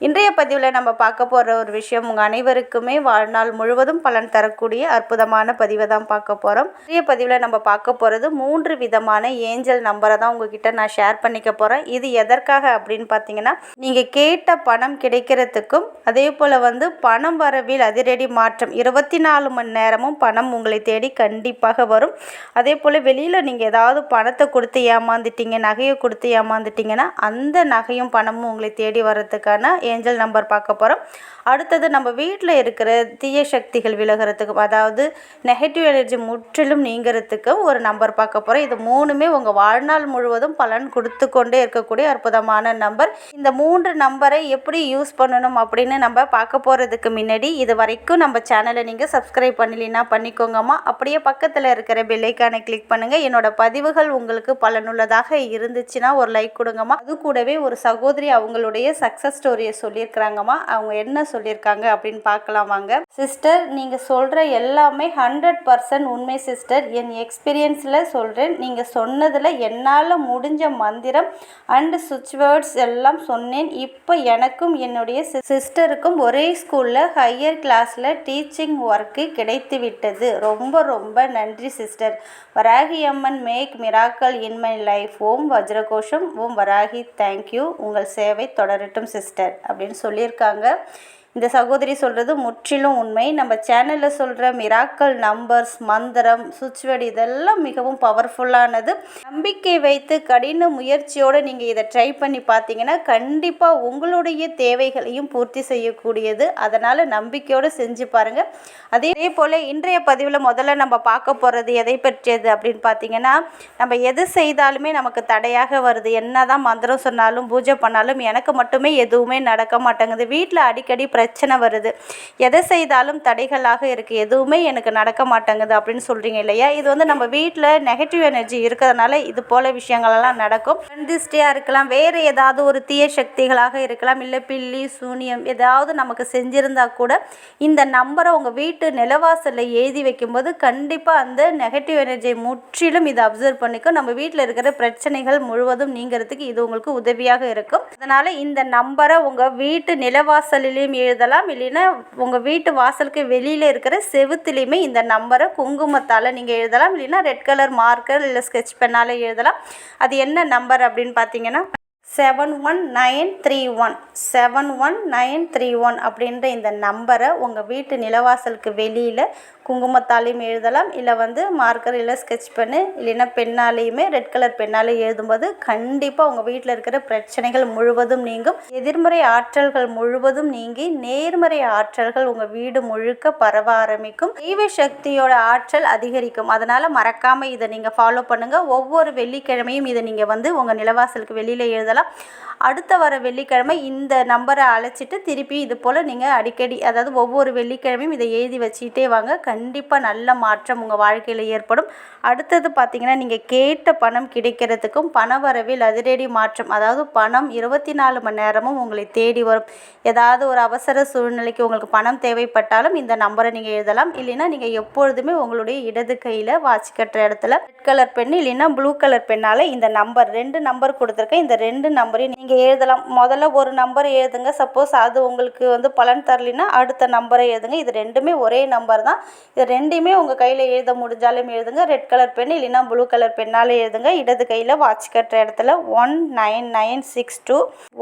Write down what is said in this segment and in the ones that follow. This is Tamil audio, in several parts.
இன்றைய பதிவில் நம்ம பார்க்க போகிற ஒரு விஷயம் உங்கள் அனைவருக்குமே வாழ்நாள் முழுவதும் பலன் தரக்கூடிய அற்புதமான பதிவை தான் பார்க்க போகிறோம் இன்றைய பதிவில் நம்ம பார்க்க போகிறது மூன்று விதமான ஏஞ்சல் நம்பரை தான் உங்ககிட்ட நான் ஷேர் பண்ணிக்க போகிறேன் இது எதற்காக அப்படின்னு பார்த்தீங்கன்னா நீங்கள் கேட்ட பணம் கிடைக்கிறதுக்கும் அதே போல் வந்து பணம் வரவில் அதிரடி மாற்றம் இருபத்தி நாலு மணி நேரமும் பணம் உங்களை தேடி கண்டிப்பாக வரும். அதே போல் வெளியில் நீங்கள் ஏதாவது பணத்தை கொடுத்து ஏமாந்துட்டீங்க நகையை கொடுத்து ஏமாந்துட்டீங்கன்னா அந்த நகையும் பணமும் உங்களை தேடி வர்றதுக்கான ஏஞ்சல் நம்பர் பார்க்க போகிறோம் அடுத்தது நம்ம வீட்டில் இருக்கிற தீய சக்திகள் விலகிறதுக்கும் அதாவது நெகட்டிவ் எனர்ஜி முற்றிலும் நீங்கிறதுக்கும் ஒரு நம்பர் பார்க்க போகிறோம் இது மூணுமே உங்கள் வாழ்நாள் முழுவதும் பலன் கொடுத்து கொண்டே இருக்கக்கூடிய அற்புதமான நம்பர். இந்த மூன்று நம்பரை எப்படி யூஸ் பண்ணணும் அப்படின்னு நம்ம பார்க்க போகிறதுக்கு முன்னாடி இது வரைக்கும் நம்ம சேனலை நீங்கள் சப்ஸ்கிரைப் பண்ணலைன்னா பண்ணிக்கோங்கம்மா. அப்படியே பக்கத்தில் இருக்கிற பெல்லைக்கானை கிளிக் பண்ணுங்கள் என்னோட பதிவுகள் உங்களுக்கு பலனுள்ளதாக இருந்துச்சுன்னா ஒரு லைக் கொடுங்கம்மா. அது கூடவே ஒரு சகோதரி அவங்களுடைய சக்ஸஸ் ஸ்டோரியை சொல்லியிருக்கிறாங்கம்மா. அவங்க என்ன சொல்லியிருக்காங்க அப்படின்னு பார்க்கலாம் வாங்க. சிஸ்டர் நீங்கள் சொல்கிற எல்லாமே ஹண்ட்ரட் பர்சன்ட் உண்மை சிஸ்டர் என் எக்ஸ்பீரியன்ஸில் சொல்கிறேன் நீங்கள் சொன்னதில் என்னால் முடிஞ்ச மந்திரம் அண்டு சுவிட்ச் வேர்ட்ஸ் எல்லாம் சொன்னேன். இப்போ எனக்கும் என்னுடைய சிஸ்டருக்கும் ஒரே ஸ்கூலில் ஹையர் கிளாஸில் டீச்சிங் ஒர்க்கு கிடைத்து விட்டது. ரொம்ப ரொம்ப நன்றி sister Varahi Amman make miracle in my life Om வஜ்ரகோஷம் Om Varahi. Thank you உங்கள் சேவை தொடரட்டும் சிஸ்டர் அப்படின்னு சொல்லியிருக்காங்க. இந்த சகோதரி சொல்கிறது முற்றிலும் உண்மை. நம்ம சேனலில் சொல்கிற மிராக்கள் நம்பர்ஸ் மந்திரம் சுவிட்ச்வேர்டு இதெல்லாம் மிகவும் பவர்ஃபுல்லானது நம்பிக்கை வைத்து கடின முயற்சியோடு நீங்கள் இதை ட்ரை பண்ணி பார்த்தீங்கன்னா கண்டிப்பாக உங்களுடைய தேவைகளையும் பூர்த்தி செய்யக்கூடியது. அதனால் நம்பிக்கையோடு செஞ்சு பாருங்கள் அதே போல் இன்றைய பதிவில் முதல்ல நம்ம பார்க்க போகிறது எதை பற்றியது அப்படின்னு பார்த்தீங்கன்னா நம்ம எது செய்தாலுமே நமக்கு தடையாக வருது. என்ன தான் மந்திரம் சொன்னாலும் பூஜை பண்ணாலும் எனக்கு மட்டுமே எதுவுமே நடக்க மாட்டேங்குது. வீட்டில் அடிக்கடி பிரச்சனை வருது. எதை செய்தாலும் தடைகளாக இருக்குது எதுவுமே எனக்கு நடக்க மாட்டேங்குது அப்படின்னு சொல்கிறீங்க இல்லையா? இது வந்து நம்ம வீட்டில் நெகட்டிவ் எனர்ஜி இருக்கிறதுனால இது போல் விஷயங்களெல்லாம் நடக்கும். கண்டிஸ்டியாக இருக்கலாம். வேறு ஏதாவது ஒரு தீய சக்திகளாக இருக்கலாம். இல்லை பில்லி சூனியம் ஏதாவது நமக்கு செஞ்சிருந்தா கூட இந்த நம்பரை உங்கள் வீட்டு நிலவாசலில் எழுதி வைக்கும்போது கண்டிப்பாக அந்த நெகட்டிவ் எனர்ஜியை முற்றிலும் இதை அப்சர்வ் பண்ணிக்கும். நம்ம வீட்டில் இருக்கிற பிரச்சனைகள் முழுவதும் நீங்கிறதுக்கு இது உங்களுக்கு உதவியாக இருக்கும். அதனால் இந்த நம்பரை உங்கள் வீட்டு நிலவாசலிலையும் எழுதலாம். இல்லைன்னா உங்கள் வீட்டு வாசலுக்கு வெளியில் இருக்கிற செவுத்துலேயுமே இந்த நம்பரை குங்குமத்தால் நீங்கள் எழுதலாம். இல்லைன்னா ரெட் கலர் மார்க்கர் இல்லை ஸ்கெட்ச் பெண்ணால் எழுதலாம். அது என்ன நம்பர் அப்படின்னு பார்த்தீங்கன்னா seven one nine three one seven one nine three one அப்படின்ற இந்த நம்பரை உங்கள் வீட்டு நிலவாசலுக்கு வெளியில் குங்குமத்தாலையும் எழுதலாம். இல்லை வந்து மார்க்கர் இல்லை ஸ்கெட்ச் பென்னு இல்லைன்னா பெண்ணாலேயுமே ரெட் கலர் பெண்ணாலே எழுதும்போது கண்டிப்பாக உங்கள் வீட்டில் இருக்கிற பிரச்சனைகள் முழுவதும் நீங்கும். எதிர்மறை ஆற்றல்கள் முழுவதும் நீங்கி நேர்மறை ஆற்றல்கள் உங்கள் வீடு முழுக்க பரவ ஆரம்பிக்கும். தெய்வ சக்தியோட ஆற்றல் அதிகரிக்கும். அதனால் மறக்காமல் இதை நீங்கள் ஃபாலோ பண்ணுங்கள் ஒவ்வொரு வெள்ளிக்கிழமையும் இதை நீங்கள் வந்து உங்கள் நிலவாசலுக்கு வெளியில் எழுதலாம். அடுத்த வர வெள்ளிக்கிழமை இந்த நம்பரை அழைச்சிட்டு திருப்பி இது போல் நீங்கள் அடிக்கடி அதாவது ஒவ்வொரு வெள்ளிக்கிழமையும் இதை எழுதி வச்சுக்கிட்டே வாங்க. கண்டிப்பாக நல்ல மாற்றம் உங்கள் வாழ்க்கையில் ஏற்படும். அடுத்தது பார்த்திங்கன்னா நீங்கள் கேட்ட பணம் கிடைக்கிறதுக்கும் பண வரவில் அதிரடி மாற்றம் அதாவது பணம் இருபத்தி நாலு மணி நேரமும் உங்களை தேடி வரும். ஏதாவது ஒரு அவசர சூழ்நிலைக்கு உங்களுக்கு பணம் தேவைப்பட்டாலும் இந்த நம்பரை நீங்கள் எழுதலாம். இல்லைன்னா நீங்கள் எப்பொழுதுமே உங்களுடைய இடது கையில் வாட்ச் கட்டுற இடத்துல ரெட் கலர் பென் இல்லைன்னா ப்ளூ கலர் பெண்ணால் இந்த நம்பர் ரெண்டு நம்பர் கொடுத்துருக்கேன். இந்த ரெண்டு நம்பரையும் நீங்கள் எழுதலாம். முதல்ல ஒரு நம்பர் எழுதுங்க. சப்போஸ் அது உங்களுக்கு வந்து பலன் தரலைன்னா அடுத்த நம்பரை எழுதுங்க. இது ரெண்டுமே ஒரே நம்பர் தான். இது ரெண்டையுமே உங்கள் கையில் எழுத முடிஞ்சாலும் எழுதுங்க. ரெட் கலர் பென் இல்லைன்னா ப்ளூ கலர் பெண்ணால் எழுதுங்க. இடது கையில் வாட்ச் கட்டுற இடத்துல one nine nine six two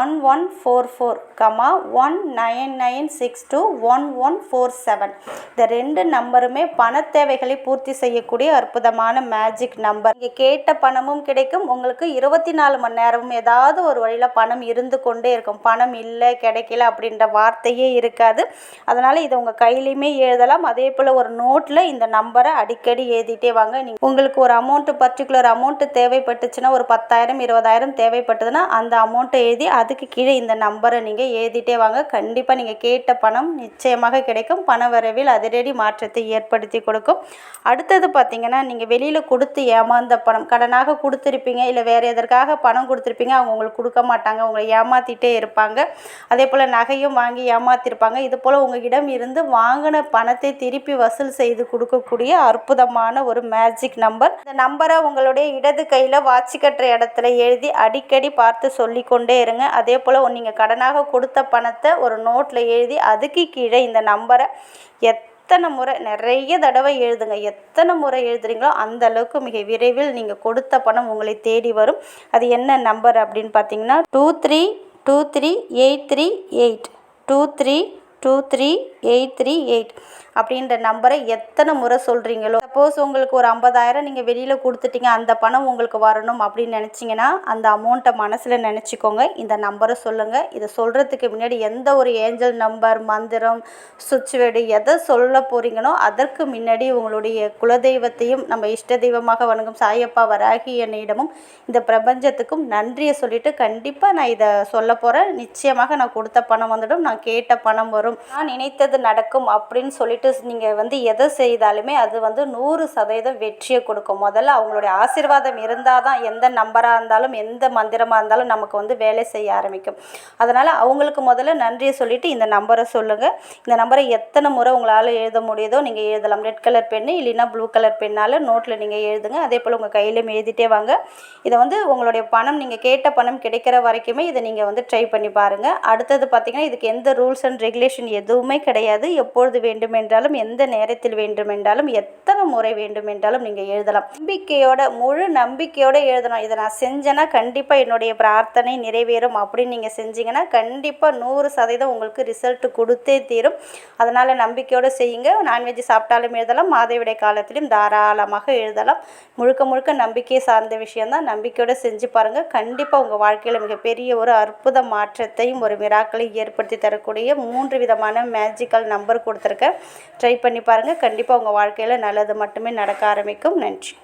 one one four four comma one nine nine six two one one four seven இந்த ரெண்டு நம்பருமே பண தேவைகளை பூர்த்தி செய்யக்கூடிய அற்புதமான மேஜிக் நம்பர் நீங்கள் கேட்ட பணமும் கிடைக்கும். உங்களுக்கு இருபத்தி நாலு மணி நேரமும் ஏதாவது ஒரு வழியில் பணம் இருந்து கொண்டே இருக்கும். பணம் இல்லை கிடைக்கல அப்படின்ற வார்த்தையே இருக்காது. அதனால் இதை உங்கள் கையிலையுமே எழுதலாம். அதே போல் ஒரு நோட்டில் இந்த நம்பரை அடிக்கடி எழுதிட்டே வாங்க. நீங்கள் உங்களுக்கு ஒரு அமௌண்ட்டு பர்டிகுலர் அமௌண்ட்டு தேவைப்பட்டுச்சுன்னா ஒரு பத்தாயிரம் இருபதாயிரம் தேவைப்பட்டதுன்னா அந்த அமௌண்ட்டை எழுதி அதுக்கு கீழே இந்த நம்பரை நீங்கள் எழுதிட்டே வாங்க. கண்டிப்பாக நீங்கள் கேட்ட பணம் நிச்சயமாக கிடைக்கும். பண வரவில் அதிரடி மாற்றத்தை ஏற்படுத்தி கொடுக்கும். அடுத்தது பார்த்தீங்கன்னா நீங்கள் வெளியில் கொடுத்து ஏமாந்த பணம் கடனாக கொடுத்துருப்பீங்க இல்லை வேறு எதற்காக பணம் கொடுத்துருப்பீங்க அவங்க உங்களுக்கு கொடுக்க மாட்டாங்க உங்களை ஏமாற்றிட்டே இருப்பாங்க. அதே போல் நகையும் வாங்கி ஏமாற்றிருப்பாங்க இது போல் உங்ககிடம் இருந்து வாங்கின பணத்தை திருப்பி வசூல் செய்து கொடுக்கக்கூடிய அற்புதமான ஒரு மேஜிக் நம்பர் இந்த நம்பரை உங்களுடைய இடது கையில் வாட்சி கட்டுற இடத்துல எழுதி அடிக்கடி பார்த்து சொல்லிக்கொண்டே இருங்க. அதே போல் நீங்கள் கடனாக கொடுத்த பணத்தை ஒரு நோட்டில் எழுதி அதுக்கு கீழே இந்த நம்பரை எத்தனை முறை நிறைய தடவை எழுதுங்க. எத்தனை முறை எழுதுறீங்களோ அந்த அளவுக்கு மிக விரைவில் நீங்கள் கொடுத்த பணம் உங்களை தேடி வரும். அது என்ன நம்பர் அப்படின்னு பார்த்தீங்கன்னா two three two three eight three eight. Two three two three eight three eight. அப்படின்ற நம்பரை எத்தனை முறை சொல்கிறீங்களோ சப்போஸ் உங்களுக்கு ஒரு ஐம்பதாயிரம் நீங்கள் வெளியில் கொடுத்துட்டீங்க அந்த பணம் உங்களுக்கு வரணும் அப்படின்னு நினச்சிங்கன்னா அந்த அமௌண்ட்டை மனசில் நினச்சிக்கோங்க. இந்த நம்பரை சொல்லுங்கள் இதை சொல்கிறதுக்கு முன்னாடி எந்த ஒரு ஏஞ்சல் நம்பர் மந்திரம் சுவிட்ச் வேர்டு எதை சொல்ல போகிறீங்களோ அதற்கு முன்னாடி உங்களுடைய குலதெய்வத்தையும் நம்ம இஷ்ட தெய்வமாக வணங்கும் சாயப்பா வராகி என்னிடமும் இந்த பிரபஞ்சத்துக்கும் நன்றியை சொல்லிவிட்டு கண்டிப்பாக நான் இதை சொல்ல போகிறேன் நிச்சயமாக நான் கொடுத்த பணம் வந்துடும் நான் கேட்ட பணம் வரும். நான் நினைத்தது நடக்கும் அப்படின்னு சொல்லிட்டு நீங்கள் வந்து எதை செய்தாலுமே அது வந்து நூறு சதவீதம் வெற்றியை கொடுக்கும். முதல்ல அவங்களுடைய ஆசீர்வாதம் இருந்தால் தான் எந்த நம்பராக இருந்தாலும் எந்த மந்திரமாக இருந்தாலும் நமக்கு வந்து வேலை செய்ய ஆரம்பிக்கும். அதனால் அவங்களுக்கு முதல்ல நன்றியை சொல்லிவிட்டு இந்த நம்பரை சொல்லுங்கள் இந்த நம்பரை எத்தனை முறை உங்களால் எழுத முடியுதோ நீங்கள் எழுதலாம். ரெட் கலர் பென்னு இல்லைன்னா ப்ளூ கலர் பெண்ணால் நோட்டில் நீங்கள் எழுதுங்க. அதே போல் உங்கள் கையிலையும் எழுதிட்டே வாங்க. இதை வந்து உங்களுடைய பணம் நீங்கள் கேட்ட பணம் கிடைக்கிற வரைக்குமே இதை நீங்கள் வந்து ட்ரை பண்ணி பாருங்கள் அடுத்தது பார்த்திங்கன்னா இதுக்கு எந்த ரூல்ஸ் அண்ட் ரெகுலேஷன் எதுவுமே கிடையாது. எப்பொழுது வேண்டுமென்றாலும் எந்த நேரத்தில் வேண்டுமென்றாலும் எத்தனை முறை வேண்டுமென்றாலும் நீங்கள் எழுதலாம். நம்பிக்கையோட முழு நம்பிக்கையோடு எழுதணும். இதை நான் செஞ்சேன்னா கண்டிப்பாக என்னுடைய பிரார்த்தனை நிறைவேறும். அப்படின்னு நீங்கள் செஞ்சீங்கன்னா கண்டிப்பாக நூறு சதவீதம் உங்களுக்கு ரிசல்ட் கொடுத்தே தீரும். அதனால் நம்பிக்கையோடு செய்யுங்க. நான்வெஜ் சாப்பிட்டாலும் எழுதலாம். மாதவிடை காலத்திலும் தாராளமாக எழுதலாம். முழுக்க முழுக்க நம்பிக்கை சார்ந்த விஷயம்தான். நம்பிக்கையோடு செஞ்சு பாருங்கள் கண்டிப்பாக உங்கள் வாழ்க்கையில் மிகப்பெரிய ஒரு அற்புத மாற்றத்தையும் ஒரு மிராக்களை ஏற்படுத்தி தரக்கூடிய மூன்று விதமான மேஜிக்கல் நம்பர் கொடுத்துருக்கேன். ட்ரை பண்ணி பாருங்கள் கண்டிப்பாக உங்கள் வாழ்க்கையில் நல்லது மட்டுமே நடக்க ஆரம்பிக்கும். நன்றி.